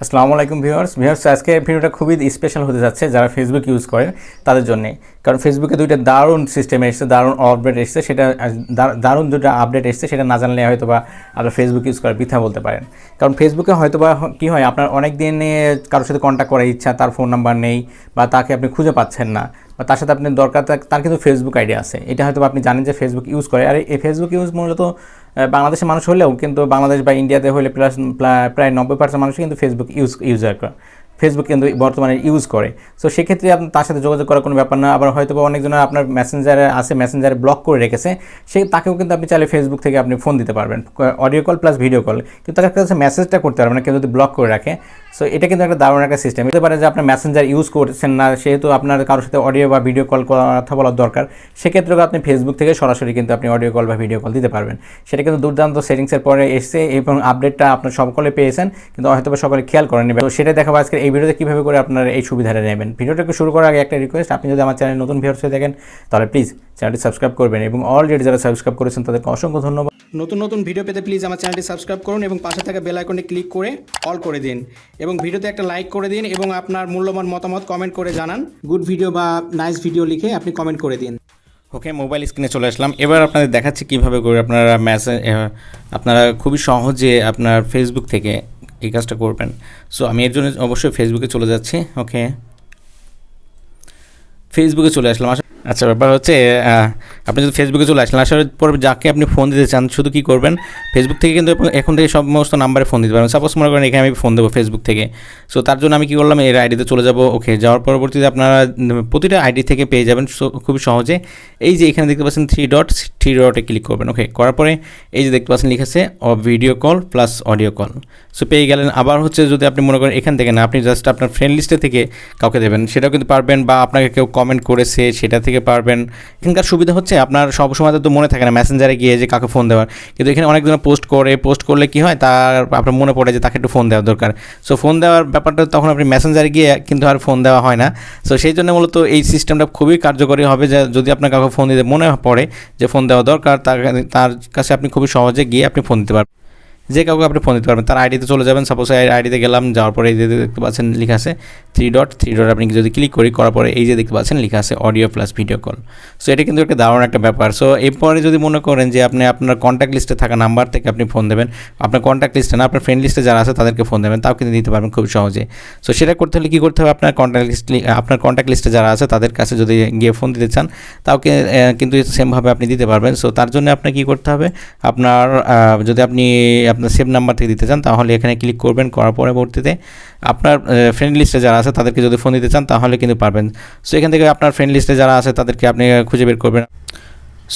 আসসালামু আলাইকুম viewers. Viewers, আজকে ভিডিওটা খুবই স্পেশাল হতে যাচ্ছে যারা ফেসবুক ইউজ করে তাদের জন্যে। কারণ ফেসবুকে দুইটা দারুণ সিস্টেম এসেছে, দারুণ আপডেট এসেছে, সেটা দারুণ দুটো আপডেট এসেছে, সেটা না জানলে হয়তো বা আপনার ফেসবুক ইউজ করার বৃথা বলতে পারেন। কারণ ফেসবুকে হয়তো বা কী হয়, আপনার অনেক দিনে কারোর সাথে কন্ট্যাক্ট করার ইচ্ছা, তার ফোন নাম্বার নেই বা তাকে আপনি খুঁজে পাচ্ছেন না বা তার সাথে আপনি দরকার তার- কিন্তু ফেসবুক আইডি আছে। এটা হয়তো আপনি জানেন যে ফেসবুক ইউজ করে। আর এই ফেসবুক ইউজ মূলত বাংলাদেশের মানুষ হলেও কিন্তু বাংলাদেশ বা ইন্ডিয়াতে হলে প্লাস প্রায় নব্বই পার্সেন্ট মানুষ কিন্তু ফেসবুক ইউজ ইউজার ফেসবুক কিন্তু বর্তমানে ইউজ করে। সো সেক্ষেত্রে আপনি তার সাথে যোগাযোগ করার কোনো ব্যাপার না। আবার হয়তো বা অনেকজন আপনার মেসেঞ্জারে আছে মেসেঞ্জারে ব্লক করে রেখেছে, সে তাকেও কিন্তু আপনি চাইলে ফেসবুক থেকে আপনি ফোন দিতে পারবেন। Audio call plus video call কিন্তু তার কাছে মেসেজটা করতে পারবেন না, কেউ যদি ব্লক করে রাখে। সো এটা কিন্তু একটা দারুণ একটা সিস্টেম হতে পারে যে আপনার মেসেঞ্জার ইউজ করছেন না, সেহেতু আপনার কারোর সাথে অডিও বা ভিডিও কল কথা বলার দরকার। সেক্ষেত্রেও আপনি ফেসবুক থেকে সরাসরি কিন্তু আপনি অডিও কল বা ভিডিও কল দিতে পারবেন। সেটা কিন্তু দুর্দান্ত সেটিংসের পরে এসছে এবং আপডেটটা আপনার সকলে পেয়েছেন, কিন্তু হয়তো সকলে খেয়াল করেনি। তো সেটা দেখাবো আজকে এই ভিডিওতে কীভাবে করে আপনারা এই সুবিধাটা নেবেন? ভিডিওটাকে শুরু করার আগে একটা রিকোয়েস্ট আপনি যদি আমার চ্যানেল নতুন ভিউয়ার্স হয়ে থাকেন তাহলে প্লিজ চ্যানেলটি সাবস্ক্রাইব করবেন এবং অলরেডি যারা সাবস্ক্রাইব করেছেন তাদেরকে অসংখ্য ধন্যবাদ। নতুন নতুন ভিডিও পেতে প্লিজ আমার চ্যানেলটি সাবস্ক্রাইব করুন এবং পাশে থাকা বেল আইকনে ক্লিক করে অল করে দিন। এবং ভিডিওতে একটা লাইক করে দিন এবং আপনার মূল্যবান মতামত কমেন্ট করে জানান। গুড ভিডিও বা নাইস ভিডিও লিখে আপনি কমেন্ট করে দিন। ওকে মোবাইল স্ক্রিনে চলে আসলাম। এবার আপনাদের দেখাচ্ছি কীভাবে করে আপনারা মেসেজ আপনারা খুবই সহজে আপনার ফেসবুক থেকে এই কাজটা করবেন। সো আমি এর জন্য অবশ্যই ফেসবুকে চলে যাচ্ছি ওকে ফেসবুকে চলে আসলাম। আস- আচ্ছা ব্যাপার হচ্ছে আপনি যদি ফেসবুকে চলে আসলেন আসার পর যাকে আপনি ফোন দিতে চান, শুধু কী করবেন? ফেসবুক থেকে কিন্তু এখন- থেকে সমস্ত নাম্বারে ফোন দিতে পারবেন। সাপোজ মনে করেন এখানে আমি ফোন দেবো ফেসবুক থেকে। সো তার জন্য আমি কী করলাম, এর আইডিতে চলে যাব। ওকে যাওয়ার পরবর্তীতে আপনারা প্রতিটা আইডি থেকে পেয়ে যাবেন। খুবই সহজে। এই যে এখানে দেখতে পাচ্ছেন থ্রি ডট থ্রি ডটে ক্লিক করবেন। ওকে করার পরে এই যে দেখতে পাচ্ছেন লিখেছে video call plus audio call so পেয়ে গেলেন। আবার হচ্ছে যদি আপনি মনে করেন এখান থেকে না, আপনি জাস্ট আপনার ফ্রেন্ড লিস্টে থেকে কাউকে দেবেন, সেটাও কিন্তু পারবেন বা আপনাকে কেউ কমেন্ট করেছে, সেটা থেকে পারবেন। এখানকার সুবিধা হচ্ছে আপনার সব সময় তো মনে থাকে না মেসেঞ্জারে গিয়ে যে কাকে ফোন দেওয়ার। কিন্তু এখানে অনেকজন পোস্ট করে পোস্ট করলে কি হয়? তার আপনার মনে পড়ে যে তাকে একটু ফোন দেওয়া দরকার। সো ফোন দেওয়ার ব্যাপারটা তখন আপনি মেসেঞ্জারে গিয়ে কিন্তু আর ফোন দেওয়া হয় না। সো সেই জন্য মূলত এই সিস্টেমটা খুবই কার্যকরী হবে যে যদি আপনার কাউকে ফোন দিতে মনে পড়ে যে ফোন দেওয়া দরকার, তার তার কাছে আপনি খুবই সহজে গিয়ে আপনি ফোন দিতে পারবেন। যে কাউকে আপনি ফোন দিতে পারবেন, তার আইডিতে চলে যাবেন। সাপোজ আইডিতে গেলাম, যাওয়ার পরে এই যে দেখতে পাচ্ছেন লেখা আছে থ্রি ডট থ্রি ডট আপনি যদি ক্লিক করি, করার পরে এই যে দেখতে পাচ্ছেন লেখা আছে audio plus video call so এটা কিন্তু একটা দারুণ একটা ব্যাপার। সো এরপরে যদি মনে করেন যে আপনি আপনার কন্ট্যাক্ট লিস্টে থাকা নাম্বার থেকে আপনি ফোন দেবেন, আপনার কন্ট্যাক্ট লিস্টে না, আপনার ফ্রেন্ড লিস্টে যারা আছে, তাদেরকে ফোন দেবেন, তাও কিন্তু দিতে পারবেন খুব সহজে। সো সেটা করতে হলে কী করতে হবে? আপনার কন্ট্যাক্ট লিস্ট আপনার কন্ট্যাক্ট লিস্টে যারা আছে, তাদের কাছে যদি গিয়ে ফোন দিতে চান, তাও কিন্তু সেমভাবে আপনি দিতে পারবেন। সো তার জন্য আপনার কী করতে হবে? আপনার যদি আপনি আপনার সেভ নাম্বার থেকে দিতে চান, তাহলে এখানে ক্লিক করবেন, করার পরবর্তীতে আপনার ফ্রেন্ড লিস্টে যারা আছে তাদেরকে যদি ফোন দিতে চান, তাহলে কিন্তু পারবেন। সো এখান থেকে আপনার ফ্রেন্ড লিস্টে যারা আছে তাদেরকে আপনি খুঁজে বের করবেন।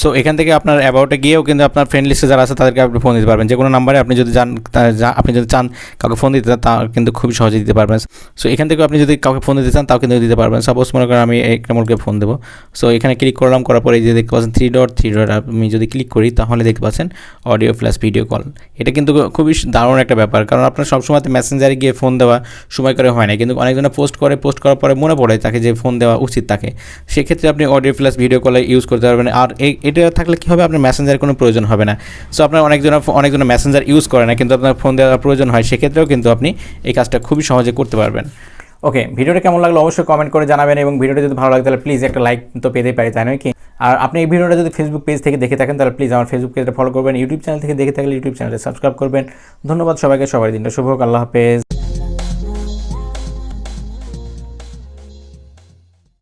সো এখান থেকে আপনার অ্যাবাউটে গিয়েও কিন্তু আপনার ফ্রেন্ড লিস্টে যারা আছে, তাদেরকে আপনি ফোন দিতে পারবেন। যে কোনো নাম্বারে আপনি যদি চান আপনি যদি চান কাউকে ফোন দিতে, তা কিন্তু খুবই সহজে দিতে পারবেন। সো এখান থেকে আপনি যদি কাউকে ফোন দিতে চান, তাও কিন্তু দিতে পারবেন। সাপোজ মনে করেন আমি এক নম্বরকে ফোন দেবো। সো এখানে ক্লিক করলাম, করার পরে যে দেখতে পাচ্ছেন থ্রি ডট থ্রি ডট আমি যদি ক্লিক করি, তাহলে দেখতে পাচ্ছেন অডিও প্লাস ভিডিও কল এটা কিন্তু খুবই দারুণ একটা ব্যাপার। কারণ আপনার সবসময় মেসেঞ্জারে গিয়ে ফোন দেওয়া সময় করে হয় না। কিন্তু অনেকজনে পোস্ট করে পোস্ট করার পরে মনে পড়ে তাকে যে ফোন দেওয়া উচিত তাকে। সেক্ষেত্রে আপনি অডিও প্লাস ভিডিও কলে ইউজ করতে পারবেন। আর এই এটা থাকলে কী হবে? আপনার মেসেঞ্জারের কোনো প্রয়োজন হবে না। সো আপনার অনেকজন অনেকজন মেসেঞ্জার ইউজ করে না, কিন্তু আপনার ফোন দেওয়ার প্রয়োজন হয়, সেক্ষেত্রেও কিন্তু আপনি এই কাজটা খুবই সহজে করতে পারবেন। ওকে ভিডিওটা কেমন লাগল অবশ্যই কমেন্ট করে জানাবেন এবং ভিডিওটা যদি ভালো লাগে, তাহলে প্লিজ একটা লাইক তো পেতেই পারি, তাই নয় কি? আর আপনি এই ভিডিওটা যদি ফেসবুক পেজ থেকে দেখে থাকেন, তাহলে প্লিজ আমার ফেসবুক পেজটা ফলো করবেন ইউটিউব চ্যানেল থেকে দেখে থাকলে ইউটিউব চ্যানেলটা সাবস্ক্রাইব করবেন। ধন্যবাদ সবাইকে সবার দিনটা শুভ আল্লাহ হাফেজ।